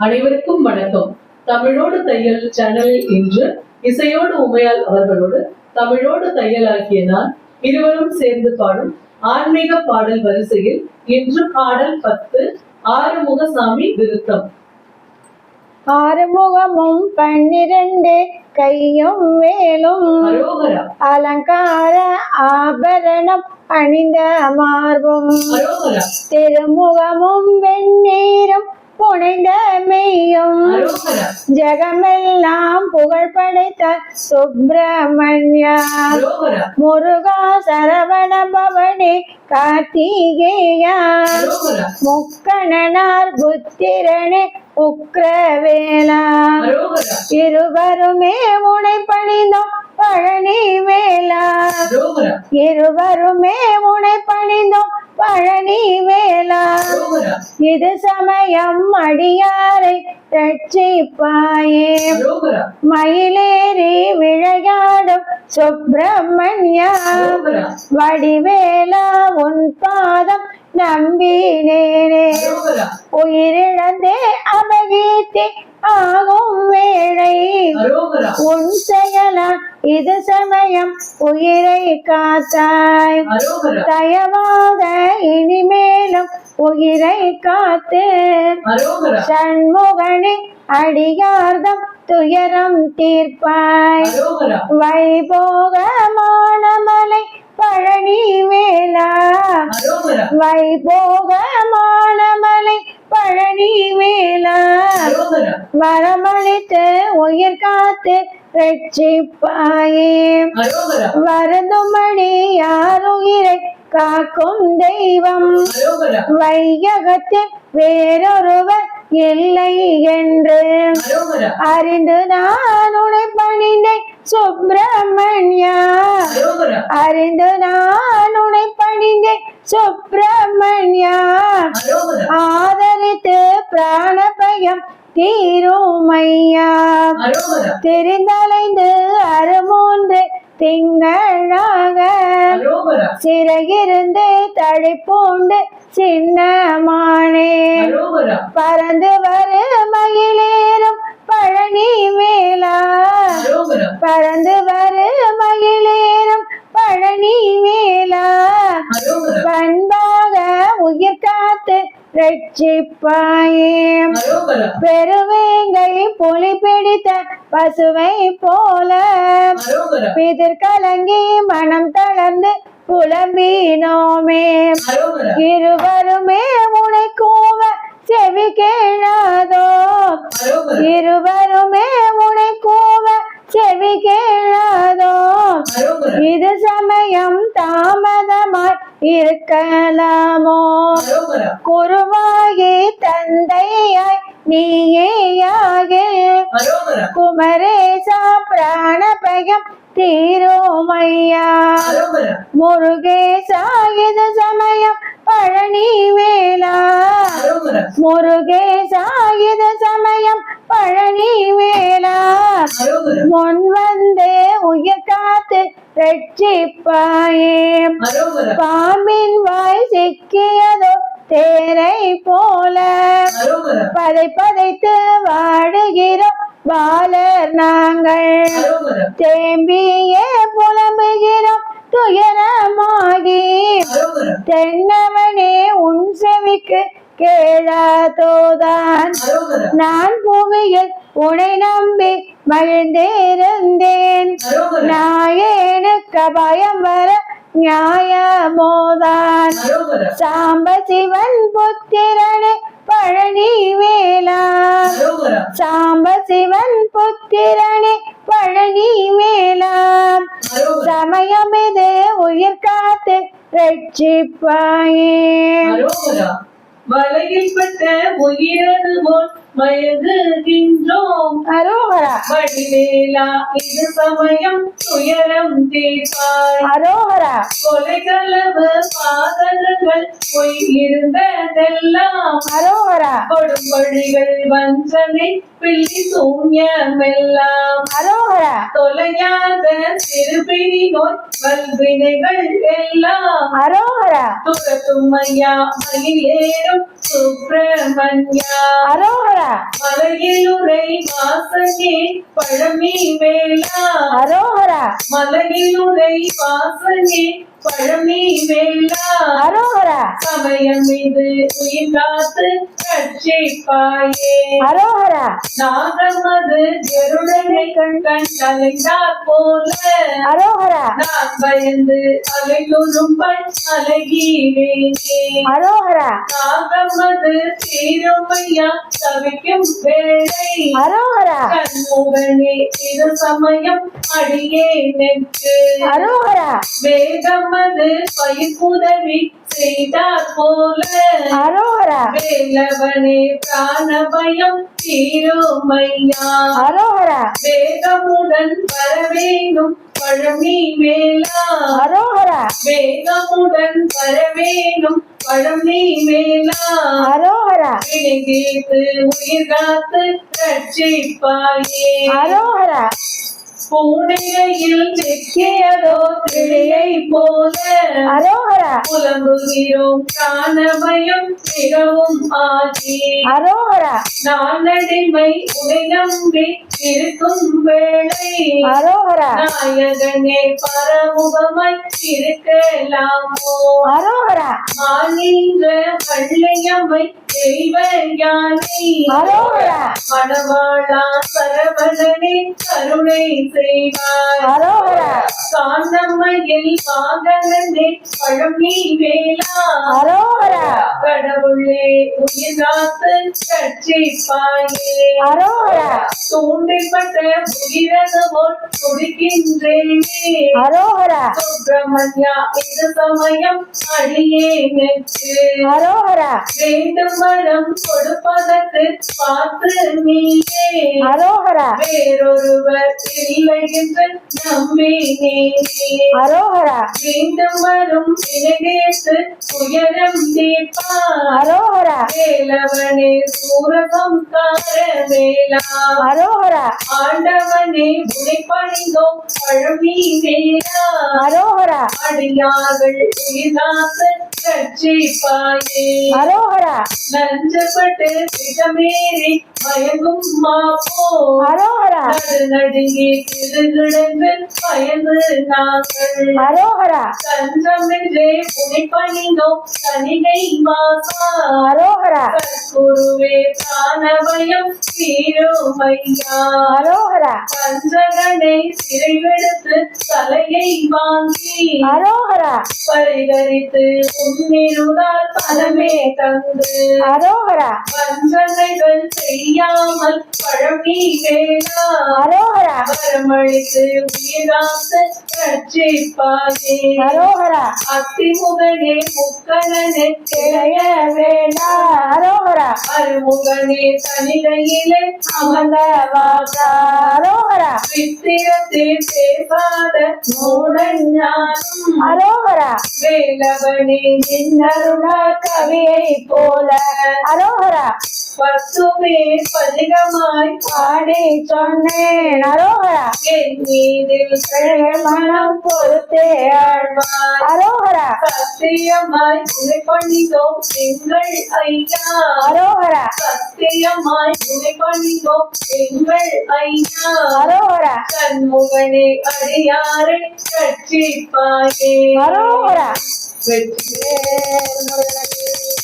அனைவருக்கும் வணக்கம். தமிழோடு தையல் சேனலில் இன்று இசையோடு உமையால் அவர்களோடு தமிழோடு தையல் ஆகிய நான் இருவரும் சேர்ந்து பாடும் ஆன்மீக பாடல் வரிசையில் இன்று பாடல் பத்து ஆறுமுகசாமி விருத்தம். ஆறுமுகமும் பன்னிரண்டு கையும் வேலும் அலங்கார ஆபரணம் அணிந்த மார்பும் திருமுகமும் வெண்ணீரும் புனைந்த மெய்யும் ஜெகமெல்லாம் புகழ் படைத்த சுப்பிரமணியா முருகா சரவண பவனி கார்த்திகேயா முக்கணனார் புத்திரனே உக்ரவேலா இருவருமே உனை பணிந்தோம் பழனி வேலா இருவருமே உனை பணிந்தோம் பழனி அரோகரா இது சமயம் அடியாரை ரட்சிப்பாயே. மயிலேறி விளையாடும் சுப்பிரமணியா. வடிவேலா உன் பாதம் நம்பினேனே. உயிரிழந்தே அபகீர்த்தி ஆகும் வேளை. உன் செயலால் இது சமயம் உயிரை காத்தாய். தயவாக இனிமேலும் உயிரை காத்து. சண்முகனே அடியார்தம் துயரம் தீர்ப்பாய். அரோகரா அரோகரா வைபோகமான மலை பழனி வேலா வரமளித்து உயிர் காத்து ரட்சிப்பாயே. அரோகரா வருந்துமணி யார் உயிரை காக்கும் தெய்வம்? வையகத்தில் வேறொருவர் இல்லை என்று. அறிந்து நான் உனை பணிந்தேன். சுப்பிரமணியா அறிந்து நான் உனை பணிந்தேன். சுப்பிரமணியா ஆதரித்து பிராண பயம் தீருமையா தெரிந்தலைந்து அறுமூன்று திங்களாக அரோகரா சிறையிருந்து தழைப்பூண்டு சின்னமானே. பறந்து வரு மயிலேறும் பறந்து வரு மயிலேறும் பழனி அரோகரா பண்பாக உயிர் காத்து ரட்சிப்பாயே பெருவேங்கை புலி பிடித்த பசுவை போல. பிதிர் கலங்கி மனம் தளர்ந்து புலம்பினோமே. இருவருமே உனை கூவ செவி கேளாதோ. இருவருமே உனை கூவ செவி கேளாதோ? இது சமயம் தாமதமாய் இருக்கலாமோ? குருவாகி தந்தையாய் நீயேயாகில் குமரேசா பிராண பயம் தீரோமையா? முருகேசா இது சமயம் அரோகரா பாம்பின் வாய் சிக்கியதோ தேரை போல. பதை பதைத்து வாடுகிறோம் பாலர் நாங்கள். தேம்பியே புலம்புகிறோம் துயரமாகி. தென்னவனே உன் செவிக்கு கேளாதோதான் நான் பூமியில் உனை நம்பி மகிழ்ந்திருந்தேன் நாயேனுக்கு பயம் வர நியாயமோதான். சாம்ப சிவன் புத்திரனே பழனி அரோகரா சாம்ப சிவன் புத்திரனே பழனி அரோகரா சமயம் இது உயிர் காத்து ரட்சிப்பாயே. வலையில் பட்ட உயிரது போல் மயங்குகின்றோம் அரோகரா. வடிவேலா இது சமயம் துயரம் தீர்ப்பாய். அரோகரா. கொலைகளவு பாதகங்கள் பொய் இருந்ததெல்லாம். அரோகரா. கொடும்பழிகள் வஞ்சனை பிள்ளி சூன்யமெல்லாம். அரோகரா. தொலையாத சிறுபிணி நோய் வல்வினைகள் எல்லாம். அரோகரா. துரத்தும் ஐயா மயிலேறும் சுப்பிரமணியா. அரோகரா. மலையிலுரை வாசனே பழமி வேளா அரோகரா. மலையிலுரை வாசனே பழமி வேளா அரோகரா. சமயம் இது உயிர் காத்து ரட்சிப்பாயே. அரோகரா. நாகமது கருடனை கண் கண் கலைந்தார் போல. அரோகரா. நான் பயந்து அலையுறும் அழகிறேனே அரோகரா. நாகமது தீருமையா தவிக்கும் வேளை. அரோகரா. கண்முகனே இது சமயம் அடியே நெற்று அரோகரா. வேகமது பயிர்ப்புதவி செய்தார் போல. வேலவனே பிராணபயம் தீருமையா. வேகமுடன் வரவேணும் பழமி மேலா. வேகமுடன் வரவேணும் பழமி மேலா. அரோகரா. விழிதீர்த்து உயிர் காத்து ரட்சிப்பாயே. அரோகரா. பூனையில் சிக்கியதோ கிளியை போல. அரோகரா. புலம்புகிறோம் காணபயம் மிகவும் ஆகி அரோகரா. நாளடிமை உனை நம்பி இருக்கும் வேளை. அரோகரா. நாயகனே பரமுகமாய் இருக்கலாமோ அரோகரா. மாநின்ற வள்ளையம்மை மணவாளா சரவணனே கருணை செய்வார் காந்தம்மையில் வாகனனே பழமி வேளா. அரோகரா கடவுளே உயிர் காத்து கட்சிப்பாயே தூண்டிப்பட்ட உயிரது போல் துடிக்கின்றேனே சுப்பிரமணியா இது சமயம் அடியே நெற்று வேண்டும் வரம் கொடுப்பதற்கு பார்த்து நீயே. அரோகரா வேறொருவர் இல்லை என்று நம்பினேனே. அரோகரா மீண்டும் வரும் வினைதேத்து உயரம் தீர்ப்பார். அரோகரா வேலவனே சூரசம்கார வேளா அரோகரா ஆண்டவனே உனைப்பணிந்தோம் பழமி வேளா அரோகரா அடியார்கள் உயிர்காத்து ரட்சிப்பாயே அரோகரா. நஞ்சப்பட்டு விஷமேறி மயங்கும் மாப்போ. அரோகரா. நடு நடுங்கி திருகிடந்து பயந்து நாங்கள். அரோகரா. தஞ்சமென்றே புனைப்பணிந்தோம் தனிகை மாசா. அரோகரா. சத்குருவே பிராணபயம் தீருமையா. அரோகரா. பஞ்சகனை சிறைவெடுத்து தலையை வாங்கி. அரோகரா. பரிகரித்து உன்னிருந்தால் பலமே தந்து அரோகரா. வஞ்சனைகள் செய்யாமல் பழமி வேளா அரோகரா. வரமளித்து உயிராத்து ரட்சிப்பாயே. அரோகரா. அத்திமுகனே முக்கணனே இளைய வேளா அரோகரா. அருமுகனே தனிகையிலே அமர்ந்த வாசா அரோகரா வித்திரத்தில் பேசாத மூடன் ஞானம். அரோகரா. வேலவனே நின்னருளா கவியை போல அரோகரா பசுமே பதிகமாய் பாடி சொன்னேன் அரோகரா என் மீதில் மனம் பொறுத்தே ஆழ்வாய் அரோகரா சத்தியமாய் உனை பண்ணிதோம் எங்கள் ஐயா அரோகரா சத்தியமாய் உனை பண்ணிதோம் எங்கள்